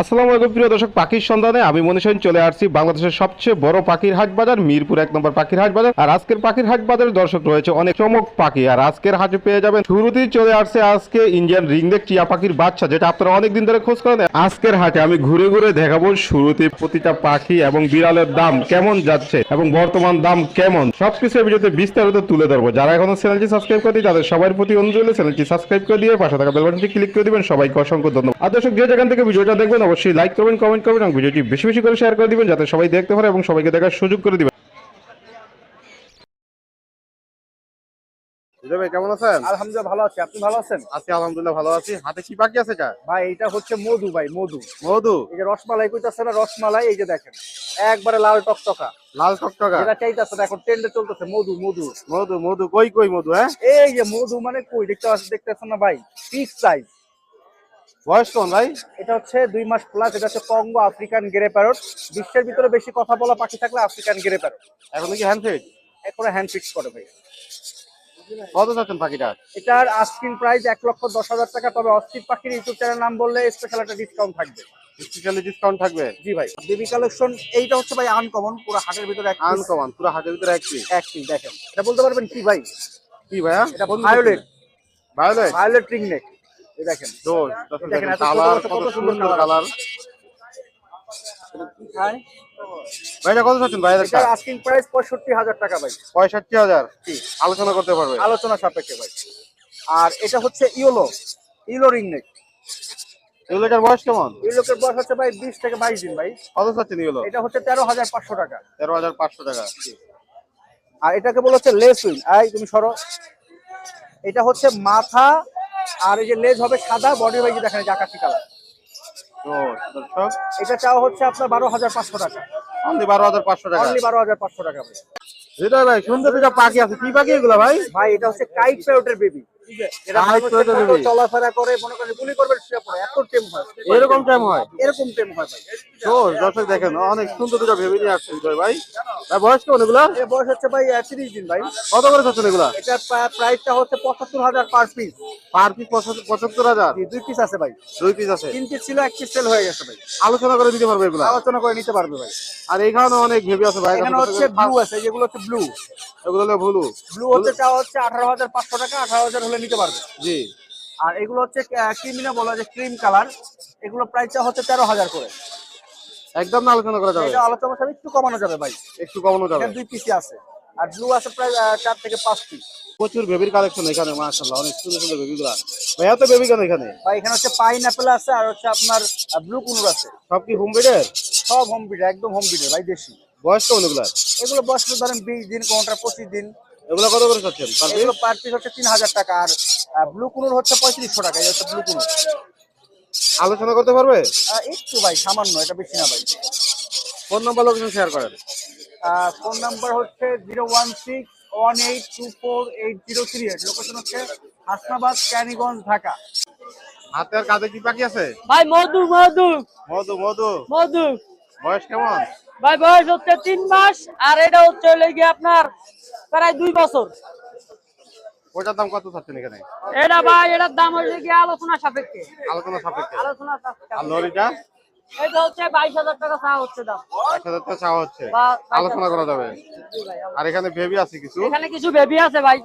আসসালামু আলাইকুম প্রিয় দর্শক, পাখির সন্ধানে আমি হোসেন চলে আসছি বাংলাদেশের সবচেয়ে বড় পাখির হাট বাজার, মিরপুর এক নম্বর পাখির হাট বাজার। আর আজকের পাখির হাট বাজারে দর্শক রয়েছে অনেক চমক পাখি। আর আজকের হাটে পেয়ে যাবেন শুরুতেই চলে আসছে আজকে ইন্ডিয়ান রিংনেক টিয়া পাখির বাচ্চা, যেটা আপনারা অনেকদিন ধরে খোঁজ করেন। আজকের হাটে আমি ঘুরে ঘুরে দেখাবো শুরুতে প্রতিটা পাখি এবং বিড়ালের দাম কেমন যাচ্ছে এবং বর্তমান দাম কেমন। সবকিছু ভিডিওতে বিস্তারিত তুলে ধরবো। যারা এখনও চ্যানেলটি সাবস্ক্রাইব করে তাদের সবার প্রতি অনুরোধ চ্যানেলটি সাবস্ক্রাইব করে দিয়ে পাশে থাকা বেল বাটনটি ক্লিক করে দিবেন। সবাইকে অসংখ্য ধন্যবাদ। আর দর্শক, যে যেখান থেকে ভিডিওটা দেখবেন অবশ্যই লাইক করবেন কমেন্ট করবেন এবং ভিডিওটি বেশি বেশি করে শেয়ার করে দিবেন যাতে সবাই দেখতে পারে এবং সবাইকে দেখার সুযোগ করে দিবেন। ভাই কেমন আছেন? আলহামদুলিল্লাহ ভালো আছি। আপনি ভালো আছেন? আছি আলহামদুলিল্লাহ ভালো আছি। হাতে কি বাকি আছে কা ভাই এটা হচ্ছে মধু ভাই মধু। মধু? এই যে রসমালাই কইতাছে না রসমালাই এই যে দেখেন। একবারে লাল টকটকা। লাল টকটকা? যেটা চাইতাছে না এখন ট্রেন্ডে চলতেছে মধু মধু। মধু মধু কই কই মধু হ্যাঁ? এই যে মধু মানে কই দেখতে পাচ্ছেন দেখতেছেন না ভাই? পিস সাইজ বয়স কোন ভাই? এটা হচ্ছে দুই মাস প্লাস এটা হচ্ছে কঙ্গো আফ্রিকান গ্রে প্যারট বিশ্বের ভিতরে বেশি কথা বলা পাখি থাকলে আফ্রিকান গ্রে প্যারট এখন কি হ্যান্ডফিট এখন হ্যান্ড ফিক্স করে ভাই। কত চাচ্ছেন পাখিটা? এটার আস্কিং প্রাইস এক লক্ষ দশ হাজার টাকা তবে অস্থির পাখির ইউটিউব চ্যানেল নাম বললে স্পেশাল একটা ডিসকাউন্ট থাকবে। স্পেশালি ডিসকাউন্ট থাকবে? জি ভাই। বেবি কালেকশন এইটা হচ্ছে ভাই আনকমন পুরো হাটের ভিতরে এক। আনকমন পুরো হাতের ভিতরে এক পিস এক পিস দেখেন। এটা বলতে পারবেন কি ভাই? কি ভাইয়া? এটা violet violet violet ring neck দেখেন। দেখেন, কালার কত কত সুন্দর সুন্দর কালার ভাইটা কত চাচ্ছেন ভাইয়া আস্কিং প্রাইস পঁয়ষট্টি হাজার টাকা ভাই। পঁয়ষট্টি হাজার? আলোচনা করতে পারবে। আলোচনা সাপেক্ষে ভাই। আর এটা হচ্ছে ইয়োলো ইয়োলো রিং নেক বয়স কেমন? বয়স হচ্ছে ভাই বিশ থেকে বাইশ দিন ভাই। কত চাচ্ছেন এটা হচ্ছে তেরো হাজার পাঁচশো টাকা। তেরো হাজার পাঁচশো টাকা। আর এটাকে বলা হচ্ছে লেস উইং আই তুমি সরো। এটা হচ্ছে মাথা আর এই যে লেজ হবে সাদা বডি যে দেখেন যে আকাশি কালার তো দর্শক। এটা চাও হচ্ছে আপনার বারো হাজার পাঁচশো টাকা। অনলি বারো হাজার পাঁচশো টাকা। অনলি বারো হাজার পাঁচশো টাকা। ভাই হৃদয় ভাই সুন্দর দুটা পাখি আছে। কি পাখি এগুলো ভাই? ভাই এটা হচ্ছে কাইট প্যারটের বেবি এটা Kite মানুষের parrot এর মতো baby। চলাফেরা করে মনে করেন গুলি করবে শুয়ে পড়ে। এত টেম হয় এরকম টাইম হয়? এরকম টেম হয় ভাই। দোষ দর্শক দেখেন অনেক সুন্দর দুটো ভেবে নিয়ে আসছে হৃদয় ভাই। ভাই বয়স কেমন এগুলো? বয়স হচ্ছে ভাই তিরিশ দিন ভাই। কত করে চাচ্ছেন এগুলা? এটার প্রাইসটা হচ্ছে পঁচাত্তর হাজার পার পিস পার পিস পঁচাত্তর হাজার? দুই পিস আছে ভাই। দুই পিস আছে? তিন পিস ছিল এক পিস সেল হয়ে গেছে ভাই। আলোচনা করে দিতে পারবে এগুলা? আলোচনা করে নিতে পারবে ভাই। আর এখানে অনেক ভেবে আছে ভাই এখানে হচ্ছে ব্লু আছে যেগুলো হচ্ছে ব্লু এগুলো হলো ভুলু ব্লু হচ্ছে চাওয়া হচ্ছে আঠারো হাজার পাঁচশো টাকা আঠারো হাজার হলে নিতে পারবে। জি। আর এগুলো হচ্ছে ক্রিমিনা বলা যে ক্রিম কালার এগুলো প্রাইসটা হচ্ছে তেরো হাজার করে। একদম না আলোচনা করা যাবে? আলোচনা সাথে একটু কমানো যাবে ভাই। একটু কমানো যাবে। দুই পিসি আছে। আর ব্লু আছে প্রায় চার থেকে পাঁচ পিস প্রচুর বেবির কালেকশন এখানে মাশাআল্লাহ। অনেক সুন্দর সুন্দর বেবি গুলা ভাইয়া তো বেবি কেন এখানে? বা এখানে হচ্ছে পাইন আছে আর হচ্ছে আপনার ব্লু কুনুর আছে। সব কি হোম বেডের সব হোম বিডে একদম হোম বিডে ভাই দেশি। বয়স কেমন এগুলা এগুলো বয়স ধরেন বিশ দিন কোনটা পঁচিশ দিন। এগুলো কত করে চাচ্ছেন? এগুলো পার পিস হচ্ছে তিন হাজার টাকা আর ব্লু কুনুর হচ্ছে পঁয়ত্রিশশো টাকা এই হচ্ছে ব্লু কুনুর আলোচনা করতে পারবে? আহ, একটু ভাই সামান্য এটা বেশি না ভাই। ফোন নাম্বার লোকেশন শেয়ার করেন। ফোন নাম্বার হচ্ছে zero one six one eight two four eight zero three eight. Location হচ্ছে হাসনাবাদ ক্যানিগঞ্জ ঢাকা। হাতের কাঁধে কি পাখি আছে? ভাই মধু মধু। মধু মধু। মধু। বয়স কেমন? ভাই বয়স হচ্ছে তিন মাস আর এটা হচ্ছে হলে গিয়ে আপনার প্রায় দুই বছর। ওটার দাম কত চাচ্ছেন এখানে? এটা ভাই এটার দাম হচ্ছে গিয়ে আলোচনা সাপেক্ষে। আলোচনা সাপেক্ষে? আলোচনা সাপেক্ষে। আর লরিটা? এটা হচ্ছে বাইশ হাজার টাকা চাওয়া হচ্ছে দাম। টাকা চাওয়া হচ্ছে। আলোচনা করা যাবে। আর এখানে বেবি আছে কিছু? এখানে কিছু বেবি আছে ভাই।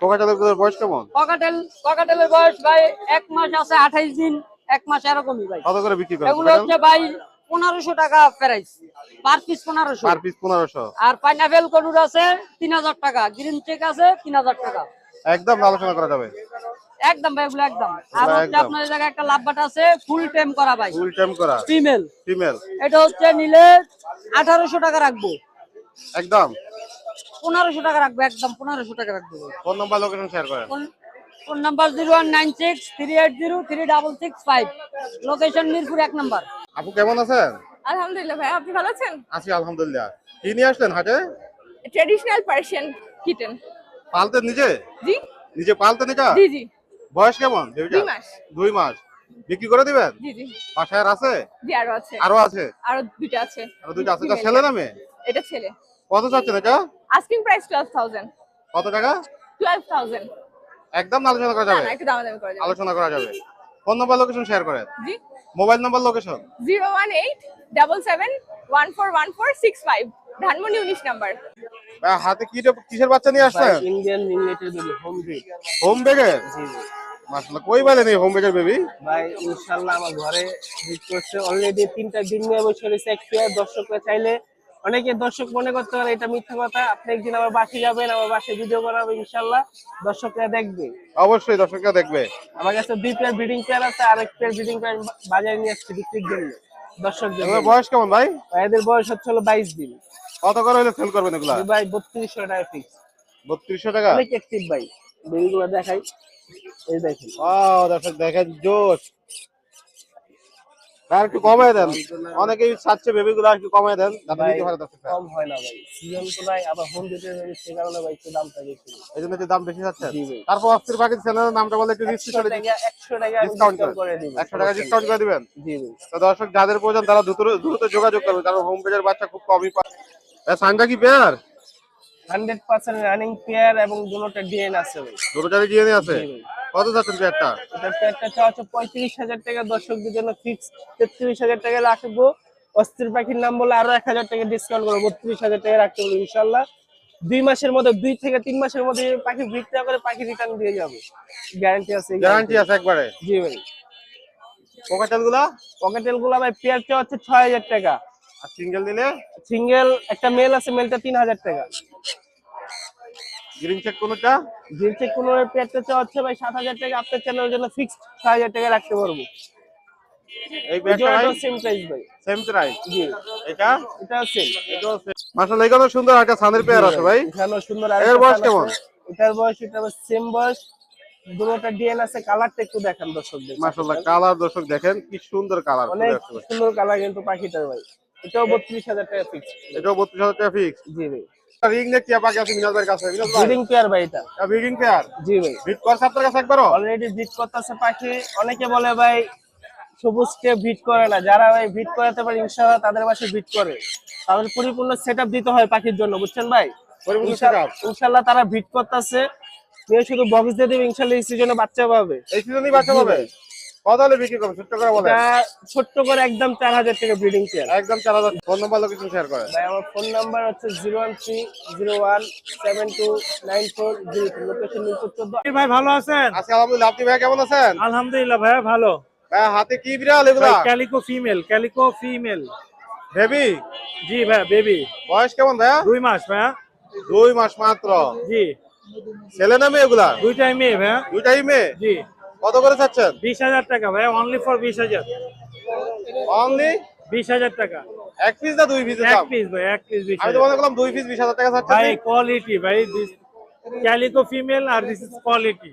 কোকাটালের বয়স কেমন? ককাটেল ককাটেলের বয়স ভাই এক মাস আছে আঠাইশ দিন এক মাস এরকমই ভাই। কত করে বিক্রি করেন এগুলো হচ্ছে ভাই পনেরোশো টাকা প্রাইস পার পিস পনেরোশো। পার পিস পনেরোশো। আর পাইনাপেল কনুর আছে তিন হাজার টাকা। গ্রিন চেক আছে তিন হাজার টাকা। একদম আলোচনা করা যাবে। একদম ভাই এগুলো একদম। আর হচ্ছে আপনার জায়গায় একটা লাভবাট আছে ফুল টেম করা ভাই। ফুল টাইম করা। ফিমেল। ফিমেল। এটা হচ্ছে নিলে আঠারোশো টাকা রাখব। একদম। পনেরোশো টাকা রাখব একদম পনেরোশো টাকা রাখব। ফোন নাম্বার লোকেশন শেয়ার করেন। Phone- number zero one nine six three eight zero three double six five. Location Mirpur এক নাম্বার। আপু কেমন আছেন? আলহামদুলিল্লাহ ভাই আপনি ভালো আছেন? আছি আলহামদুলিল্লাহ। কি নিয়ে আসলেন হাটে? ট্রেডিশনাল পার্সিয়ান কিটেন পালতে নিজে? জি। নিজে পালতে নিকা? জি জি। বয়স কেমন? দুই মাস। দুই মাস। বিক্রি করে দিবেন? জি জি। বাসায় আর আছে? জি আরও আছে। আরও আছে? আরও দুইটা আছে। আরও দুইটা আছে। এটা ছেলে না মেয়ে? এটা ছেলে। কত চাচ্ছেন এটা? আস্কিং প্রাইস টুয়েলভ থাউজেন্ড কত টাকা? টুয়েলভ থাউজেন্ড একদম আলোচনা করা যাবে। না একটু দামাদামি করা যাবে। আলোচনা করা যাবে। ফোন নাম্বার লোকেশন শেয়ার করেন। জি। Mobile number location zero one eight double seven one four one four six five. Dhanmondi উনিশ নাম্বার। হাতে কি কিসের বাচ্চা নিয়ে আসছেন? Indian related baby home breed home বেগের জি মাশাআল্লাহ কই বলেন নেই হোম বেগের বেবি ভাই ইনশাল্লাহ আমার ঘরে হিট করছে। অলরেডি তিনটা দিন নিয়ে বসে রয়েছে এক পেয়ার দর্শকরা চাইলে অনেকে দর্শক মনে করতে পারে এটা মিথ্যা কথা। আপনি একদিন আমার বাসে যাবেন আমার বাসে ভিডিও বানাবো ইনশাল্লাহ দর্শকরা দেখবে। অবশ্যই দর্শকরা দেখবে। আমার কাছে দুই পেয়ার ব্রিডিং পেয়ার আছে আর এক পেয়ার ব্রিডিং পেয়ার বাজারে নিয়ে আসছে বিক্রির জন্য। দর্শকদের বয়স কেমন ভাই? এদের বয়স হচ্ছে হলো বাইশ দিন। কত করে হলে সেল করবেন এগুলা? ভাই বত্রিশশো টাকা ফিক্স বত্রিশশো টাকা? অনেক অ্যাক্টিভ ভাই। বেবিগুলো দেখাই। এই দেখেন। ও দর্শক দেখেন জোশ। আর একটু কমায় দেন। অনেকেই চাচ্ছে বেবি গুলো একটু কমায় দেন যাতে নিতে পারে দর্শকরা কম হয় না ভাই। সিজন তো নাই আবার হোম ডেলিভারি সে কারণে ভাই একটু দামটা বেশি। দাম বেশি যাচ্ছে। তারপর অস্থির চ্যানেলের নামটা বলে একটু একশো ডিসকাউন্ট টাকা একশো টাকা ডিসকাউন্ট করে। দিব একশো টাকা ডিসকাউন্ট করে দিবেন? জি ভাই। তো দর্শক যাদের প্রয়োজন তারা দ্রুত দ্রুত যোগাযোগ করবে কারণ হোম পেজের বাচ্চা খুব কমই পায়। সানটা কি pair hundred percent running pair এবং দুটোটা ডিএন আছে ভাই। দুটো জারি জিএনই আছে? জি ভাই। কত যাচ্ছেন পেয়ারটা এটা পেয়ারটা চাওয়া পঁয়ত্রিশ হাজার টাকা দর্শকদের জন্য ফিক্স তেত্রিশ হাজার টাকা রাখব অস্থির পাখির নাম বলে আরও এক হাজার টাকা ডিসকাউন্ট করব বত্রিশ হাজার টাকা রাখতে বলব ইনশাল্লাহ। দুই মাসের মধ্যে দুই থেকে তিন মাসের মধ্যে পাখি বিক্রি করে পাখি রিটার্ন দিয়ে যাবে। গ্যারান্টি আছে গ্যারান্টি আছে একবারে? জি ভাই। পোকাটেলগুলা? পকেটেলগুলা ভাই পেয়ার চাওয়া হচ্ছে ছয় হাজার টাকা। আর সিঙ্গেল দিলে? সিঙ্গেল একটা মেল আছে মেলটা তিন হাজার টাকা। গ্রিন চেক কোনটা? জিনসে কোনো পেয়ারটা চাওয়া হচ্ছে ভাই সাত হাজার টাকা। আপনার চ্যানেলের জন্য ফিক্সড ছয় হাজার টাকা রাখতে পারব। এই ভাই সেম প্রাইস ভাই। সেম প্রাইস জি। এটা? এটা সেম এটাও মাশাআল্লাহ এখানে সুন্দর একটা সানের পেয়ার আছে ভাই। এখানেও সুন্দর এর বয়স কেমন? এটার বয়স এটা সেম বয়স। দুটোটা ডিএন আছে কালারটা একটু দেখান দর্শকদের। মাশাআল্লাহ কালার দর্শক দেখেন কি সুন্দর কালার অনেক সুন্দর কালার কিন্তু পাখিটার ভাই। এটাও বত্রিশ হাজার টাকা ফিক্স এটাও বত্রিশ হাজার টাকা ফিক্স জি ভাই। রিং নেক টিয়া পাখি আছে মিনাজ কাছে? মিনাজ ভাই। ব্রিডিং পেয়ার ভাই এটা। ব্রিডিং পেয়ার জি ভাই। বিট করছে আপনার কাছে একবারও? অলরেডি করতেছে পাখি। অনেকে বলে ভাই সবুজকে ভিট করে না। যারা ভাই ভিট করাতে পারে ইনশাআল্লাহ তাদের পাশে ভিট করে। তাদের পরিপূর্ণ সেটআপ দিতে হয় পাখির জন্য বুঝছেন ভাই? পরিপূর্ণ ইনশাআল্লাহ তারা ভিট করতেছে। শুধু বক্স দিয়ে দেবে ইনশাআল্লাহ এই সিজনে বাচ্চা পাবে। এই সিজনই বাচ্চা পাবে? কত হলে বিক্রি করবেন ছোট্ট করে এটা ছোট্ট করে একদম চার হাজার টাকা ব্রিডিং একদম চার হাজার। ফোন নাম্বার লোকেশন শেয়ার ভাই আমার ফোন নাম্বার হচ্ছে zero one three zero one seven two nine four zero three location Mirpur চোদ্দ। ভাই ভালো আছেন? আজকে আলহামদুলিল্লাহ। আপনি ভাই কেমন আছেন? আলহামদুলিল্লাহ ভাইয়া ভালো। ভাই হাতে কি বিড়াল এগুলা? Calico female calico female baby জি ভাইয়া বেবি বয়স কেমন ভাইয়া? দুই মাস ভাইয়া। দুই মাস মাত্র। জি। ছেলে না মেয়ে এগুলা? দুইটাই মেয়ে ভাইয়া। দুইটাই মেয়ে? জি। কত করে চাচ্ছেন? বিশ হাজার টাকা ভাই অনলি ফর বিশ হাজার। অনলি বিশ হাজার টাকা। এক পিস না দুই পিস এক পিস ভাই এক পিস বিশ আমি তো মনে করলাম দুই পিস বিশ হাজার টাকা ভাই কোয়ালিটি ভাই দিস ক্যালিকো ফিমেল আর দিস ইজ কোয়ালিটি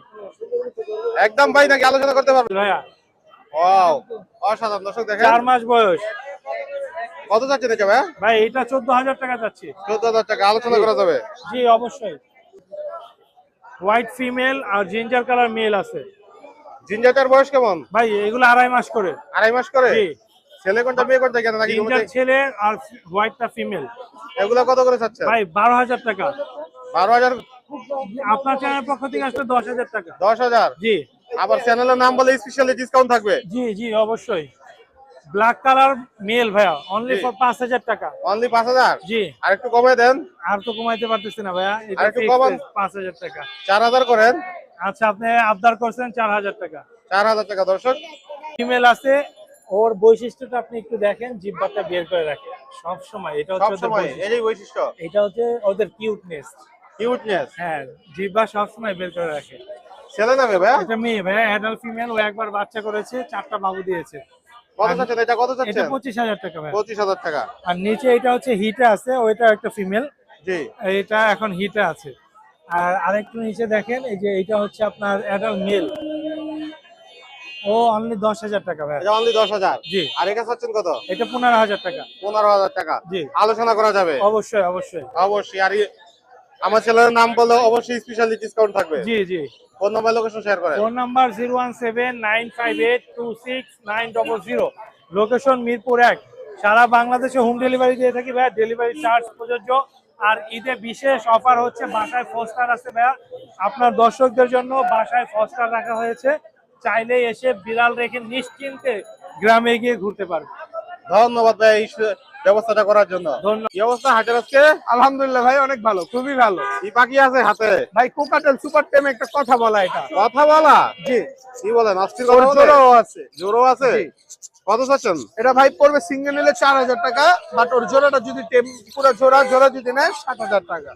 একদম ভাই নাকি আলোচনা করতে পারবেন? ভাইয়া ওয়াও অসাধারণ। দর্শক দেখেন। চার মাস বয়স। কত চাচ্ছেন এটা ভাইয়া? ভাই এটা চোদ্দ হাজার টাকা যাচ্ছে চোদ্দ হাজার টাকা আলোচনা করা যাবে। জি অবশ্যই। হোয়াইট ফিমেল আর জিঞ্জার কালার মেল আছে। জিঞ্জারটার বয়স কেমন? ভাই এগুলো আড়াই মাস করে। আড়াই মাস করে? ছেলে কোনটা মেয়ে কোনটা কেন? নাকি জিঞ্জার ছেলে আর হোয়াইটটা ফিমেল। এগুলা কত করে চাচ্ছেন? ভাই বারো হাজার টাকা। বারো হাজার আপনার চ্যানেলের পক্ষ থেকে আসলে দশ হাজার টাকা। দশ হাজার? জি। আবার চ্যানেলের নাম বলে স্পেশালি ডিসকাউন্ট থাকবে? জি জি অবশ্যই। ব্ল্যাক কালার মেল ভাইয়া। অনলি ফর পাঁচ হাজার টাকা। অনলি পাঁচ হাজার? জি। আর একটু কমে দেন। আর তো কমাইতে পারতেছি না ভাইয়া। এটা আরেকটু fixed কমান। price, পাঁচ হাজার টাকা। চার হাজার করেন। আচ্ছা আপনি আবদার করছেন চার হাজার টাকা। চার হাজার টাকা দর্শক। ফিমেল আছে ওর বৈশিষ্ট্যটা আপনি একটু দেখেন জিব্বাটা বের করে রাখে সব সময় এটা হচ্ছে সব বৈশিষ্ট্য। এটা হচ্ছে ওদের কিউটনেস কিউটনেস হ্যাঁ জিব্বা সবসময় বের করে রাখে। ছেলে নামে ভাই? এটা মেয়ে ভাই অ্যাডাল্ট ফিমেল ও একবার বাচ্চা করেছে চারটা বাবু দিয়েছে। কত চাচ্ছেন? এটা কত এটা চাচ্ছেন পঁচিশ হাজার টাকা ভাই। পঁচিশ হাজার টাকা। আর নিচে এটা হচ্ছে হিটে আছে ওইটা একটা ফিমেল জি। এটা এখন হিটে আছে। আর আরেকটু নিচে দেখেন এই যে এটা হচ্ছে আপনার অ্যাডাল্ট মেল ও অনলি দশ হাজার টাকা ভাই। অনলি দশ হাজার? জি। আর এটা চাচ্ছেন কত? এটা পনেরো হাজার টাকা। পনেরো হাজার টাকা। জি। আলোচনা করা যাবে? অবশ্যই অবশ্যই। অবশ্যই। আর আমার ছেলের নাম বললে অবশ্যই স্পেশালি ডিসকাউন্ট থাকবে। জি জি। ফোন নাম্বার লোকেশন শেয়ার করেন। Phone number zero one seven nine five eight two six nine double zero. Location Mirpur এক। সারা বাংলাদেশে হোম ডেলিভারি দিয়ে থাকি ভাইয়া ডেলিভারি চার্জ প্রযোজ্য। আর ঈদে বিশেষ অফার হচ্ছে, বাসায় ফস্টার আছে ভাইয়া। আপনার দর্শকদের জন্য বাসায় ফস্টার রাখা হয়েছে। চাইলে এসে বিড়াল রেখে নিশ্চিন্তে গ্রামে গিয়ে ঘুরতে পারবে। ধন্যবাদ ভাই ব্যবস্থাটা করার জন্য। কি অবস্থা হাটের আজকে? আলহামদুলিল্লাহ ভাই অনেক ভালো খুবই ভালো। কি পাখি আছে হাতে? ভাই কোকাটেল সুপার টেম একটা কথা বলা এটা। কথা বলা? জি। কি বলেন কথা বলে আছে। জোরও আছে? কত চাচ্ছেন? এটা ভাই পড়বে সিঙ্গেল নিলে চার হাজার টাকা বাট ওর জোড়াটা যদি টেম পুরো জোড়া জোড়া যদি নেয় সাত হাজার টাকা।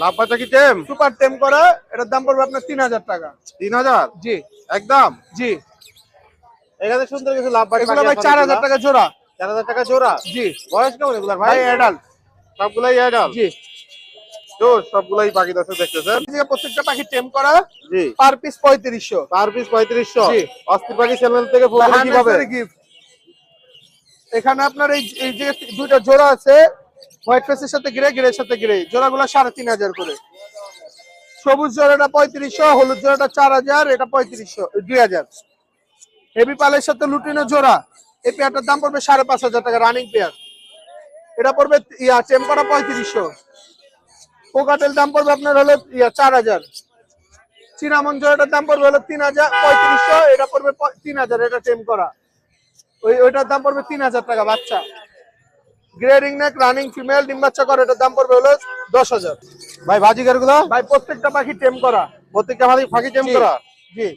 লাভ পাচ্ছা কি টেম? সুপার টেম করা এটার দাম পড়বে আপনার তিন হাজার টাকা। তিন হাজার? জি। একদম? জি। এখানে সুন্দর কিছু লাভ পাচ্ছি এগুলো ভাই চার হাজার টাকা জোড়া। চার হাজার টাকা জোড়া? জি। বয়স কেমন এগুলার ভাই? অ্যাডাল্ট সবগুলাই অ্যাডাল জি। সবগুলাই পাখি দর্শক দেখতেছেন? প্রত্যেকটা পাখি টেম করা জি। পার পিস পঁয়ত্রিশশো। পার পিস পঁয়ত্রিশশো? জি। অস্থির পাখি চ্যানেল থেকে ফোন কীভাবে? গিফট এখানে আপনার এই এই যে দুইটা জোড়া আছে হোয়াইট ফেসের সাথে গ্রে গ্রের সাথে গ্রে জোড়াগুলো সাড়ে তিন হাজার করে। সবুজ জোড়াটা পঁয়ত্রিশশো হলুদ জোড়াটা চার হাজার এটা পঁয়ত্রিশশো দুই হাজার। হেভি পালের সাথে লুটিনো জোড়া। এই পেয়ারটার দাম পড়বে সাড়ে পাঁচ হাজার টাকা রানিং পেয়ার। এটা পড়বে ইয়া টেম্পারা পঁয়ত্রিশশো। কোকাটেল দাম পড়বে আপনার হলো ইয়া চার হাজার। চিনামন জোড়াটার দাম পড়বে হলো তিন হাজার পঁয়ত্রিশশো। এটা পড়বে তিন হাজার এটা টেম করা। ওই ওইটার দাম পড়বে তিন হাজার টাকা বাচ্চা। Grey ring neck running female ডিম বাচ্চা করে এটার দাম পড়বে হলো দশ হাজার। ভাই বাজিকারগুলো ভাই প্রত্যেকটা পাখি টেম করা। প্রত্যেকটা পাখি ফাঁকি টেম। করা। জি।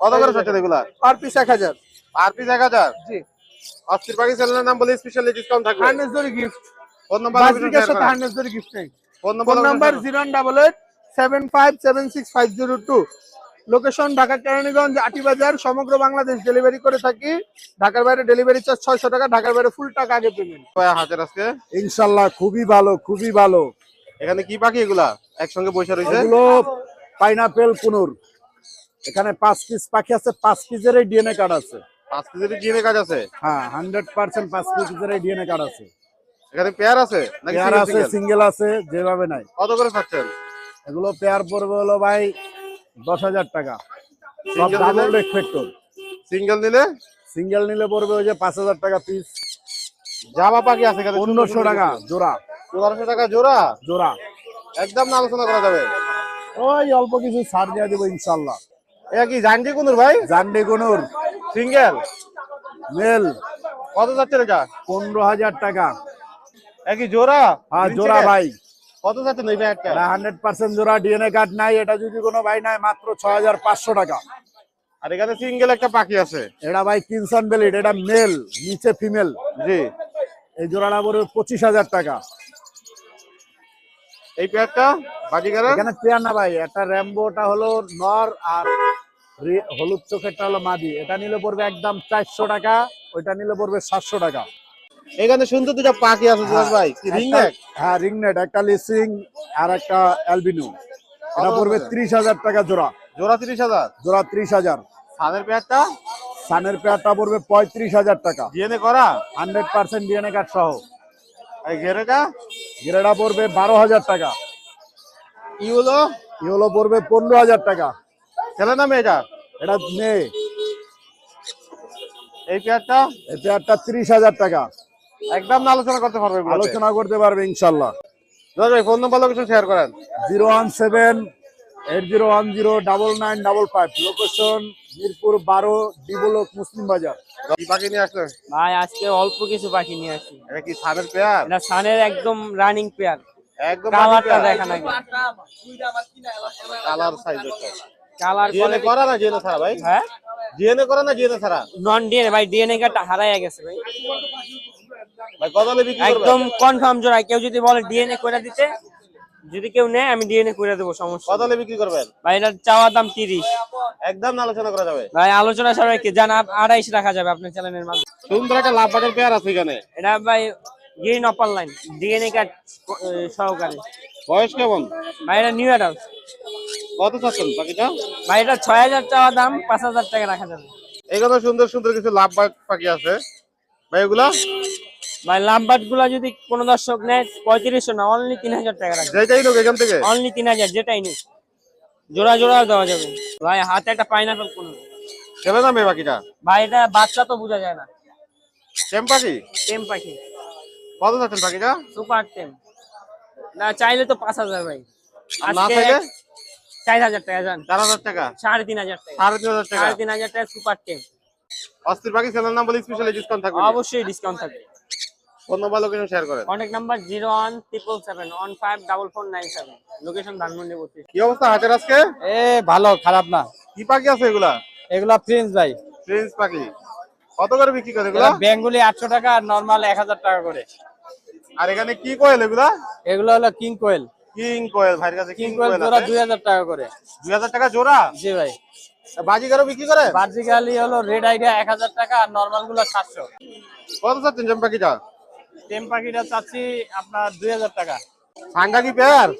কত করে চাচ্ছেন এগুলা? পার পিস এক হাজার। পার পিস এক হাজার? জি। অস্থির পাখি চ্যানেলের নাম বলে স্পেশালি ডিসকাউন্ট থাকবে। হার্নেস দড়ি গিফট ফোন নাম্বার বাসবিকের সাথে হার্নেস দড়ি গিফট নেই। Phone number zero double eight seven five seven six five zero two. Location Dhaka Keraniganj Atibazar সমগ্র বাংলাদেশ। ডেলিভারি করে থাকি। ঢাকার বাইরে ডেলিভারি চার্জ ছয়শো টাকা ঢাকার বাইরে ফুল টাকা আগে পেমেন্ট হাজার আজকে? ইনশাল্লাহ খুবই ভালো খুবই ভালো। এখানে কি পাখি এগুলা? একসঙ্গে বসে রয়েছে? এগুলো পাইনাপেল কুনুর। এখানে পাঁচ পিস পাখি আছে পাঁচ পিসের ডিএনএ কার্ড আছে। পাঁচ কেজির জিনে কাজ আছে? হ্যাঁ হান্ড্রেড পার্সেন্ট পাঁচ ডিএনএ কার্ড আছে। এখানে পেয়ার আছে নাকি পেয়ার আছে সিঙ্গেল আছে যেভাবে নাই। কত করে এগুলো পেয়ার পড়বে হলো ভাই দশ হাজার টাকা। সব ডাবল সিঙ্গেল নিলে? সিঙ্গেল নিলে? পড়বে ওই যে পাঁচ হাজার টাকা পিস জামা পাখি আছে পনেরোশো টাকা জোড়া। পনেরোশো টাকা জোড়া? জোড়া। একদম না আলোচনা করা যাবে। ওই অল্প কিছু ছাড় দিয়ে দেবো ইনশাল্লাহ এটা কি জানজি কোনুর ভাই? জান্ডে কুনুর। সিঙ্গেল মেল কত যাচ্ছে এটা? পনেরো হাজার টাকা। একই জোড়া? হ্যাঁ জোড়া ভাই। কত যাচ্ছেন এই ব্যাগটা? হান্ড্রেড পার্সেন্ট জোড়া ডিএনএ কার্ড নাই এটা যদি কোনো ভাই নাই মাত্র ছয় হাজার পাঁচশো টাকা। আর এখানে সিঙ্গেল একটা পাখি আছে। এটা ভাই কিনসন বেলিট এটা মেল নিচে ফিমেল জি। এই জোড়াটা পড়বে পঁচিশ হাজার টাকা। এই পেয়ারটা বাজিগারা? এখানে পেয়ার না ভাই একটা র্যাম্বোটা হলো নর আর হলুদ চোখেরটা হলো মাদি। এটা নিলে পড়বে একদম চারশো টাকা ওইটা নিলে পড়বে সাতশো টাকা। এখানে সুন্দর দুটা পাখি আছে জুয়াস ভাই। কি রিং একটা- নেক হ্যাঁ রিংনেট একটা লিসিং আর একটা অ্যালবিনো এটা পড়বে ত্রিশ হাজার টাকা জোড়া। জোড়া তিরিশ হাজার? জোড়া ত্রিশ হাজার। সাদের পেয়ারটা? সানের পেয়ারটা পড়বে পঁয়ত্রিশ হাজার টাকা। জিএনএ করা? হান্ড্রেড পার্সেন্ট ডিএনএ কার্ড সহ। এই ঘেরেটা গেরেটা পড়বে বারো হাজার টাকা। ইউলো? ইহলো পড়বে পনেরো হাজার টাকা। ছেলে না মেয়েটা এটা? মেয়ে। এই পেয়ারটা? এই পেয়ারটা ত্রিশ হাজার টাকা। একদম না আলোচনা করতে পারবে আলোচনা করতে পারবে ইনশাল্লাহ। ভাই ফোন নম্বর লোকেশন শেয়ার করেন। Zero one seven eight zero one zero double nine double five. Location Mirpur বারো ডিবলক মুসলিম বাজার। পাখি নিয়ে আসলেন ভাই আজকে অল্প কিছু পাখি নিয়ে আসি এটা কি সাদের পেয়ার? এটা সানের একদম রানিং পেয়ার। একদম কালারটা দেখা নাকি কালার সাইজ কালার করা না ছাড়া ভাই? হ্যাঁ? জিএনএ করা না ছাড়া? নন ডিএনএ ভাই ডিএনএ কার্ডটা হারাইয়া গেছে ভাই। ভাই কত বিক্রি করবে? একদম কনফার্ম জোড়া। কেউ যদি বলে ডিএনএ করে দিতে যদি কেউ নেয় আমি ডিএনএ করে দেবো সমস্যা কত বিক্রি করবেন? ভাই দাম তিরিশ। একদম আলোচনা করা যাবে? ভাই আলোচনা জান রাখা যাবে আপনার চ্যানেলের মাধ্যমে। সুন্দর একটা লাভ বাজার পেয়ার আছে এখানে। এটা ভাই গ্রিন অপার লাইন ডিএনএ সহকারে। বয়স কেমন? ভাই এটা নিউ অ্যাডাল্ট কত চাচ্ছেন পাখিটা? ভাই এটা ছয় হাজার চাওয়া দাম পাঁচ হাজার টাকা রাখা যাবে। এখানে সুন্দর সুন্দর কিছু লাভ পাখি আছে। ভাই এগুলা? ভাই লাম্বার্ডগুলা যদি কোনো দর্শক নেয় পঁয়ত্রিশশো না অনলি তিন হাজার টাকা রাখবে। যেটাই লোক এখান থেকে। অনলি তিন হাজার যেটাই নিক। জোড়া জোড়া দেওয়া যাবে। ভাই হাতে একটা পাইনাপেল কোন ছেলে না মেয়ে পাখিটা? ভাই এটা বাচ্চা তো বোঝা যায় না। সেম পাখি? টেম পাখি। কত চাচ্ছেন পাখিটা? সুপার টেম। না চাইলে তো পাঁচ হাজার ভাই। আজকে? চার হাজার টাকা যান চার হাজার টাকা? সাড়ে তিন হাজার টাকা। সাড়ে তিন হাজার টাকা? সাড়ে তিন হাজার টাকা সুপার টেন অস্থির পাখি চ্যানেল নাম বলে স্পেশালি ডিসকাউন্ট থাকবে অবশ্যই ডিসকাউন্ট থাকবে। ফোন নাম্বার লোকেশন শেয়ার করেন। Number zero one triple seven one five double four nine seven location Dhanmondi বত্রিশ। কি অবস্থা আজকে? এ ভালো খারাপ না। কি পাখি আছে এগুলা? এগুলা প্রিন্স ভাই। প্রিন্স পাখি। কত করে বিক্রি করে এগুলা? বেঙ্গুলি আটশো টাকা আর নর্মাল এক হাজার টাকা করে। আর এখানে কি কোয়েল এগুলা? এগুলো হলো কিং কোয়েল কিং কোয়েল ভাইয়ের কাছে কিং কোয়েল জোড়া আছে। দুই হাজার টাকা করে। দুই হাজার টাকা জোড়া? জি ভাই। বাজিগারও বিক্রি করে বার্জিকালি হলো রেড আইডিয়া এক হাজার টাকা আর নর্মালগুলো সাতশো। কত চাচ্ছেন জম পাখিটা? টেম পাখিটা চাচ্ছি আপনার দুই হাজার টাকা। সাঙ্গা কি পেয়ার?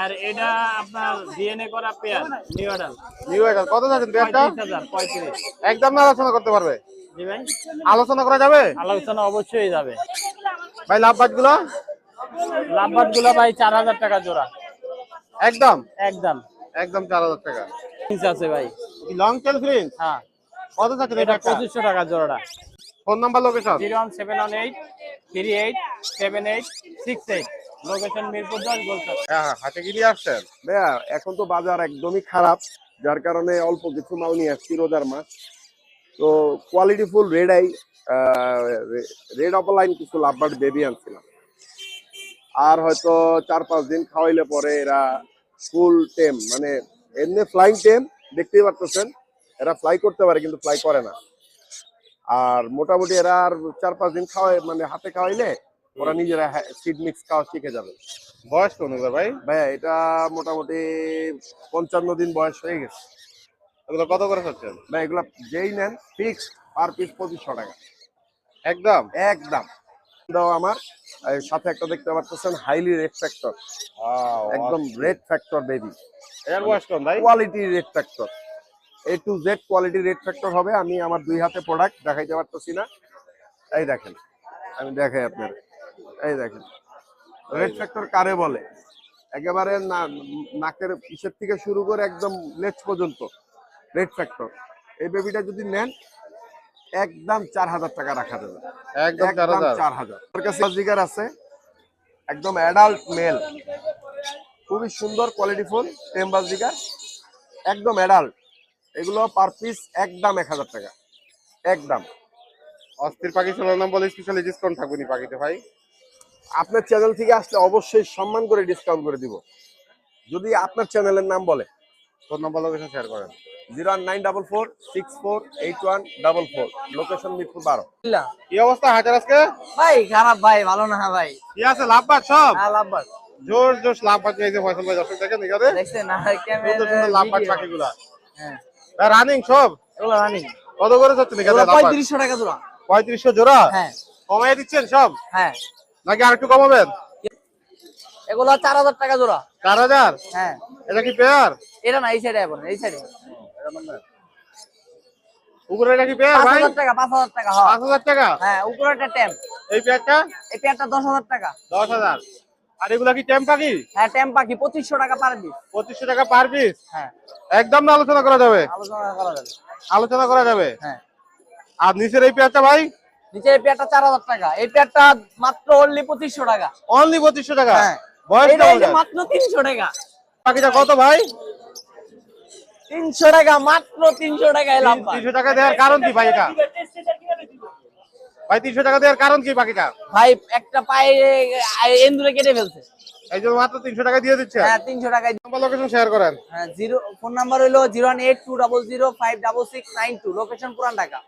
আর এটা আপনার ডিএনএ করা পেয়ার নিউ অর্ডার নিউ কত চাচ্ছেন পেয়ারটা? পঁয়ত্রিশ হাজার পঁয়ত্রিশ। একদম না আলোচনা করতে পারবে? জি ভাই। আলোচনা করা যাবে? আলোচনা অবশ্যই যাবে। ভাই লাভ বাজগুলো লাভবাদগুলো ভাই চার হাজার টাকা জোড়া। একদম? একদম। একদম চার হাজার টাকা। পিস আছে ভাই। লং টেল ফ্রিন্স হ্যাঁ। কত চাচ্ছেন এটা পঁচিশশো টাকা জোড়াটা। Phone number location zero one seven one eight three eight seven eight six eight. Location Mirpur দশ গোলচক হ্যাঁ হ্যাঁ হাটে কি নিয়ে আসছেন? ভাইয়া এখন তো বাজার একদমই খারাপ যার কারণে অল্প কিছু মাল নিয়ে আসছি রোজার মাছ তো quality full red eye red অপলাইন কিছু লাভবার বেবি আনছিলাম। আর হয়তো চার পাঁচ দিন খাওয়াইলে পরে এরা ফুল টেম মানে এমনি ফ্লাইং টেম দেখতেই পারতেছেন এরা ফ্লাই করতে পারে কিন্তু ফ্লাই করে না। আর মোটামুটি এরা আর চার পাঁচ দিন খাওয়াই মানে হাতে খাওয়াইলে ওরা নিজেরা সিড মিক্স খাওয়া শিখে যাবে। বয়স কোন ভাই? ভাইয়া এটা মোটামুটি পঞ্চান্ন দিন বয়স হয়ে গেছে। এগুলো কত করে চাচ্ছেন ভাই এগুলা যেই নেন ফিক্স পার পিস পঁচিশশো টাকা। একদম? একদম। দাও আমার। সাথে একটা দেখতে পাচ্ছেন হাইলি রেড ফ্যাক্টর একদম রেড ফ্যাক্টর বেবি এর বয়স ভাই? Quality red factor A to Z quality red factor হবে। আমি আমার দুই হাতে প্রোডাক্ট দেখাইতে পারতেছি না। এই দেখেন আমি দেখাই আপনার এই দেখেন রেড ফ্যাক্টর কারে বলে? একেবারে নাকের পিছের থেকে শুরু করে একদম লেজ পর্যন্ত। রেড ফ্যাক্টর এই বেবিটা যদি নেন একদম চার হাজার টাকা রাখা যাবে। একদম চার হাজার। আমার কাছে বাজিগার আছে একদম অ্যাডাল্ট মেল খুবই সুন্দর কোয়ালিটি ফোন টেম বাজিগার একদম অ্যাডাল্ট এগুলো পার পিস একদম এক হাজার টাকা। একদম। অস্থির পাখি নাম বলে স্পেশালি ডিসকাউন্ট থাকবে নি পাখিতে ভাই? আপনার চ্যানেল থেকে আসলে অবশ্যই সম্মান করে ডিসকাউন্ট করে দিব। যদি আপনার চ্যানেলের নাম বলে ফোন নাম্বার লোকেশন শেয়ার করেন। Zero one nine double four six four eight one double four location Mirpur বারো। কি অবস্থা হাজার আজকে? ভাই খারাপ ভাই ভালো না ভাই। কি আছে লাভ বাজ সব লাভ জোর জোর লাভ বাজ এই যে ফয়সাল ভাই দর্শক দেখেন এখানে। দেখছেন না সুন্দর সুন্দর লাভ বাজ পাখিগুলা। হ্যাঁ। রানিং সব? এগুলো রানিং কত করে চাচ্ছেন এখানে লাভ বাজ পঁয়ত্রিশশো টাকা জোড়া। পঁয়ত্রিশশো জোড়া? হ্যাঁ। কমাই দিচ্ছেন সব? হ্যাঁ। নাকি আর একটু কমাবেন? এগুলো চার হাজার টাকা জোড়া। চার হাজার? হ্যাঁ। এটা কি পেয়ার? এটা না এই সাইডে এখন এই সাইডে কি পেয়ার ভাই? টাকা পাঁচ হাজার টাকা হ্যাঁ পাঁচ হাজার টাকা? হ্যাঁ ট্যাম এই পেয়ারটা? এই পেয়ারটা দশ হাজার টাকা। দশ হাজার। আর এগুলা কি টেম পাখি? হ্যাঁ ট্যাম পাখি টাকা পার পিস পঁচিশশো টাকা পার পিস হ্যাঁ। একদম না আলোচনা করা যাবে? আলোচনা করা যাবে। আলোচনা করা যাবে? হ্যাঁ। আর নিচের এই পেয়ারটা ভাই? নিচের এই পেয়ারটা চার হাজার টাকা। এই পেয়ারটা মাত্র অনলি পঁচিশশো টাকা। অনলি পঁচিশশো টাকা? হ্যাঁ। মাত্র তিনশো টাকা। পাখিটা কত ভাই? তিনশো টাকা মাত্র তিনশো টাকা এলাম তিনশো টাকা দেওয়ার কারণ কি ভাই এটা? ভাই তিনশো টাকা দেওয়ার কারণ কি ভাই একটা পায়ে এন্দুরে কেটে ফেলছে। এই জন্য মাত্র তিনশো টাকা দিয়ে দিচ্ছে? হ্যাঁ তিনশো টাকায় লোকেশন শেয়ার করেন। হ্যাঁ জিরো ফোন নাম্বার হলো zero eight two double zero five double six nine two location Puran Dhaka.